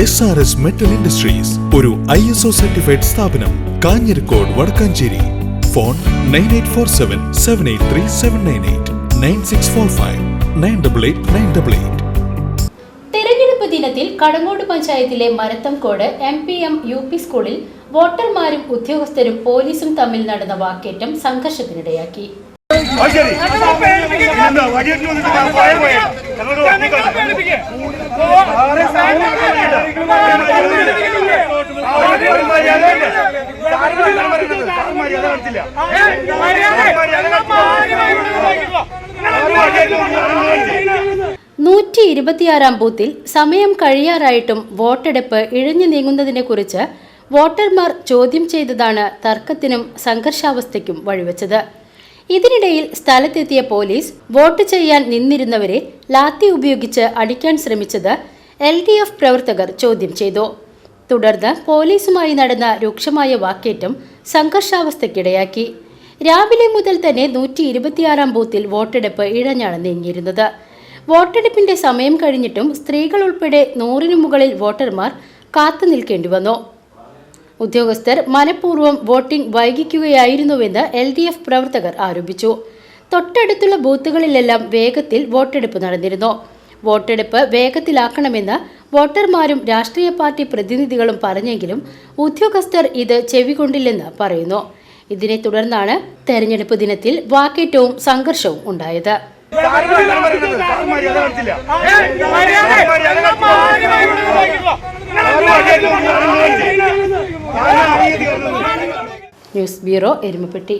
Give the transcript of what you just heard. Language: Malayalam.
S R S metal industries ഒരു ഐ എസ് ഒ സർട്ടിഫൈഡ് സ്ഥാപനം Kanjirakode Wadakkanchery phone nine eight four seven seven eight three seven nine eight nine six four five nine double eight nine double eight തെരഞ്ഞെടുപ്പ് ദിനത്തിൽ കടങ്ങോട് പഞ്ചായത്തിലെ Marathamcode M P M U P സ്കൂളിൽ വോട്ടർമാരും ഉദ്യോഗസ്ഥരും പോലീസും തമ്മിൽ നടന്ന വാക്കേറ്റം സംഘർഷത്തിനിടയാക്കി. ഞങ്ങളോട് നൂറ്റി ഇരുപത്തിയാറാം ബൂത്തിൽ സമയം കഴിയാറായിട്ടും വോട്ടെടുപ്പ് ഇഴഞ്ഞു നീങ്ങുന്നതിനെക്കുറിച്ച് വോട്ടർമാർ ചോദ്യം ചെയ്തതാണ് തർക്കത്തിനും സംഘർഷാവസ്ഥയ്ക്കും വഴിവെച്ചത്. ഇതിനിടയിൽ സ്ഥലത്തെത്തിയ പോലീസ് വോട്ട് ചെയ്യാൻ നിന്നിരുന്നവരെ ലാത്തി ഉപയോഗിച്ച് അടിക്കാൻ ശ്രമിച്ചത് എൽ ഡി എഫ് പ്രവർത്തകർ ചോദ്യം ചെയ്തു. തുടർന്ന് പോലീസുമായി നടന്ന രൂക്ഷമായ വാക്കേറ്റം സംഘർഷാവസ്ഥയ്ക്കിടയാക്കി. രാവിലെ മുതൽ തന്നെ നൂറ്റി ഇരുപത്തിയാറാം ബൂത്തിൽ വോട്ടെടുപ്പ് ഇഴഞ്ഞാണ് നീങ്ങിയിരുന്നത്. വോട്ടെടുപ്പിന്റെ സമയം കഴിഞ്ഞിട്ടും സ്ത്രീകൾ ഉൾപ്പെടെ നൂറിനു മുകളിൽ വോട്ടർമാർ കാത്തു നിൽക്കേണ്ടി വന്നു. ഉദ്യോഗസ്ഥർ മനഃപൂർവം വോട്ടിംഗ് വൈകിക്കുകയായിരുന്നുവെന്ന് എൽ ഡി എഫ് പ്രവർത്തകർ ആരോപിച്ചു. തൊട്ടടുത്തുള്ള ബൂത്തുകളിലെല്ലാം വേഗത്തിൽ വോട്ടെടുപ്പ് നടന്നിരുന്നു. വോട്ടെടുപ്പ് വേഗത്തിലാക്കണമെന്ന് വോട്ടർമാരും രാഷ്ട്രീയ പാർട്ടി പ്രതിനിധികളും പറഞ്ഞെങ്കിലും ഉദ്യോഗസ്ഥർ ഇത് ചെവികൊണ്ടില്ലെന്ന് പറയുന്നു ഇതിനെ തുടർന്നാണ് തെരഞ്ഞെടുപ്പ് ദിനത്തിൽ വാക്കേറ്റവും സംഘർഷവും ഉണ്ടായത്. News bureau Erumapetty